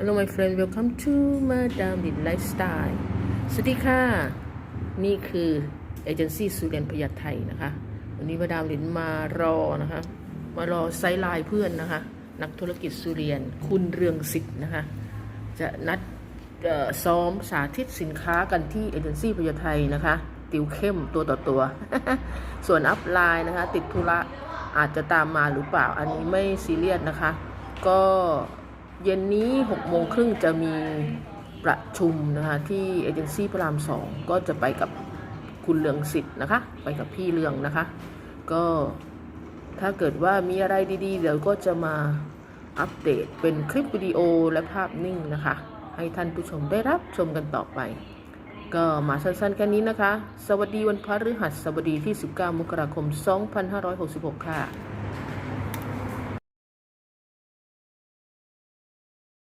Hello my friend welcome to Madame Lin Lifestyle สวัสดีค่ะ นี่คือเอเจนซี่สุเรียนพยาไทยนะคะ วันนี้มาดามลินมารอนะคะ มารอไซไลน์เพื่อนนะคะ นักธุรกิจสุเรียน คุณเรืองสิทธิ์นะคะ จะนัดซ้อมสาธิตสินค้ากันที่เอเจนซี่พยาไทยนะคะ ติวเข้มตัวต่อตัว ส่วนอัพไลน์นะคะ ติดธุระอาจจะตามมาหรือเปล่า อันนี้ไม่ซีเรียสนะคะ ก็ เย็นนี้6โมงครึ่งจะมีประชุมนะคะที่เอเจนซี่พระรามสองก็จะไปกับคุณเรืองสิทธิ์นะคะ ไปกับพี่เรืองนะคะ ก็ถ้าเกิดว่ามีอะไรดีๆ เดี๋ยวก็จะมาอัปเดตเป็นคลิปวิดีโอและภาพนิ่งนะคะ ให้ท่านผู้ชมได้รับชมกันต่อไป ก็มาสั้นๆแค่นี้นะคะ สวัสดีวันพฤหัสบดีที่ 19 มกราคม 2566 ค่ะ